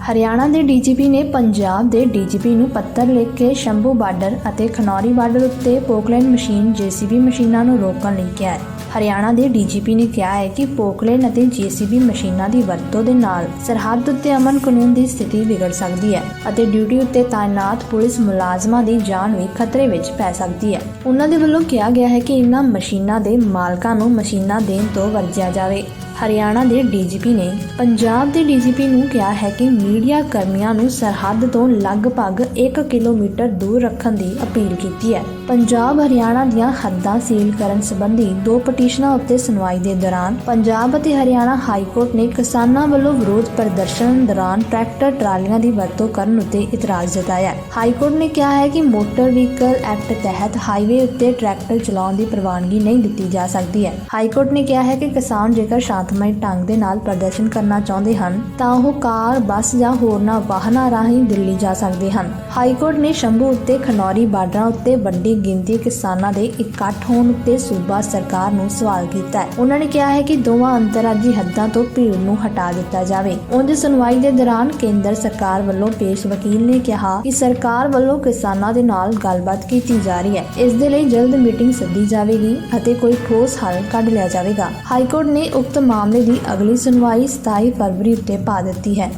ਹਰਿਆਣਾ ਦੇ ਡੀਜੀਪੀ ਨੇ ਪੰਜਾਬ ਦੇ ਡੀਜੀਪੀ ਨੂੰ ਪੱਤਰ ਲਿਖ ਕੇ ਸ਼ੰਭੂ ਬਾਰਡਰ ਅਤੇ ਖਨੌਰੀ ਬਾਰਡਰ ਉੱਤੇ ਪੋਕਲੈਨ ਮਸ਼ੀਨ ਜੀਸੀਬੀ ਮਸ਼ੀਨਾਂ ਨੂੰ ਰੋਕਣ ਲਈ ਕਿਹਾ ਹੈ। ਹਰਿਆਣਾ ਦੇ ਡੀਜੀਪੀ ਨੇ ਕਿਹਾ ਹੈ ਕਿ ਪੋਕਲੈਨ ਅਤੇ ਜੀਸੀਬੀ ਮਸ਼ੀਨਾਂ ਦੀ ਵਰਤੋਂ ਦੇ ਨਾਲ ਸਰਹੱਦ ਉੱਤੇ ਅਮਨ ਕਾਨੂੰਨ ਦੀ ਸਥਿਤੀ ਵਿਗੜ ਸਕਦੀ ਹੈ ਅਤੇ ਡਿਊਟੀ ਉੱਤੇ ਤਾਇਨਾਤ ਪੁਲਿਸ ਮੁਲਾਜ਼ਮਾਂ ਦੀ ਜਾਨ ਵੀ ਖਤਰੇ ਵਿੱਚ ਪੈ ਸਕਦੀ ਹੈ। ਉਹਨਾਂ ਦੇ ਵੱਲੋਂ ਕਿਹਾ ਗਿਆ ਹੈ ਕਿ ਇਨ੍ਹਾਂ ਮਸ਼ੀਨਾਂ ਦੇ ਮਾਲਕਾਂ ਨੂੰ ਮਸ਼ੀਨਾਂ ਦੇਣ ਤੋਂ ਵਰਜਿਆ ਜਾਵੇ। ਹਰਿਆਣਾ ਦੇ ਡੀਜੀਪੀ ਨੇ ਪੰਜਾਬ ਦੇ ਡੀਜੀਪੀ ਨੂੰ ਕਿਹਾ ਹੈ ਕਿ ਮੀਡੀਆ ਕਰਮੀਆਂ ਨੂੰ ਸਰਹੱਦ ਤੋਂ ਲਗਭਗ 1 ਕਿਲੋਮੀਟਰ ਦੂਰ ਰੱਖਣ ਦੀ ਅਪੀਲ ਕੀਤੀ ਹੈ। ਪੰਜਾਬ ਹਰਿਆਣਾ ਦੀਆਂ ਹੱਦਾਂ ਸੀਲ ਕਰਨ ਸੰਬੰਧੀ ਦੋ ਪਟੀਸ਼ਨਾਂ ਉੱਤੇ ਸੁਣਵਾਈ ਦੇ ਦੌਰਾਨ ਪੰਜਾਬ ਅਤੇ ਹਰਿਆਣਾ ਹਾਈ ਕੋਰਟ ਨੇ ਕਿਸਾਨਾਂ ਵੱਲੋਂ ਵਿਰੋਧ ਪ੍ਰਦਰਸ਼ਨ ਦੌਰਾਨ ਟਰੈਕਟਰ ਟਰਾਲੀਆਂ ਦੀ ਵਰਤੋਂ ਕਰਨ ਉੱਤੇ ਇਤਰਾਜ਼ ਜਤਾਇਆ। ਹੈ ਹਾਈ ਕੋਰਟ ਨੇ ਕਿਹਾ ਹੈ ਕਿ ਮੋਟਰ ਵਹੀਕਲ ਐਕਟ ਤਹਿਤ ਹਾਈਵੇ ਉੱਤੇ ਟਰੈਕਟਰ ਚਲਾਉਣ ਦੀ ਪ੍ਰਵਾਨਗੀ ਨਹੀਂ ਦਿੱਤੀ ਜਾ ਸਕਦੀ ਹੈ। ਹਾਈ ਕੋਰਟ ਨੇ ਕਿਹਾ ਹੈ ਕਿ ਕਿਸਾਨ ਜੇਕਰ ਸ਼ਾਂਤਮਈ ਢੰਗ ਦੇ ਨਾਲ ਪ੍ਰਦਰਸ਼ਨ ਕਰਨਾ ਚਾਹੁੰਦੇ ਹਨ, ਤਾਂ ਉਹ ਕਾਰ, ਬੱਸ ਜਾਂ ਹੋਰਨਾਂ ਵਾਹਨਾਂ ਰਾਹੀਂ ਦਿੱਲੀ ਜਾ ਸਕਦੇ ਹਨ। ਹਾਈ ਕੋਰਟ ਨੇ ਸ਼ੰਭੂ ਉੱਤੇ ਖਨੌਰੀ ਬਾਰਡਰਾਂ ਉੱਤੇ ਵੱਡੀ ਗਿਣਤੀ ਕਿਸਾਨਾਂ ਦੇ ਇਕੱਠ ਹੋਣ ਉੱਤੇ ਸੂਬਾ ਸਰਕਾਰ ਨੂੰ ਸਵਾਲ ਕੀਤਾ ਹੈ। ਉਹਨਾਂ ਨੇ ਕਿਹਾ ਹੈ ਕਿ ਦੋਵਾਂ ਅੰਤਰਰਾਜੀ ਹੱਦਾਂ ਤੋਂ ਭੀੜ ਨੂੰ ਹਟਾ ਦਿੱਤਾ ਜਾਵੇ। ਉਹਦੀ ਸੁਣਵਾਈ ਦੇ ਦੌਰਾਨ ਕੇਂਦਰ ਸਰਕਾਰ ਵੱਲੋਂ ਪੇਸ਼ ਵਕੀਲ ਨੇ ਕਿਹਾ ਕਿ ਸਰਕਾਰ ਵੱਲੋਂ ਕਿਸਾਨਾਂ ਦੇ ਨਾਲ ਗੱਲਬਾਤ ਕੀਤੀ ਜਾ ਰਹੀ ਹੈ। ਇਸ ਦੇ ਲਈ ਜਲਦ ਮੀਟਿੰਗ ਸੱਦੀ ਜਾਵੇਗੀ ਅਤੇ ਕੋਈ ਠੋਸ ਹੱਲ ਕੱਢ ਲਿਆ ਜਾਵੇਗਾ। ਹਾਈ ਕੋਰਟ ਨੇ ਉਕਤ ਮਾਮਲੇ ਦੀ ਅਗਲੀ ਸੁਣਵਾਈ 27 ਫਰਵਰੀ ਉੱਤੇ ਪਾ ਦਿੱਤੀ ਹੈ।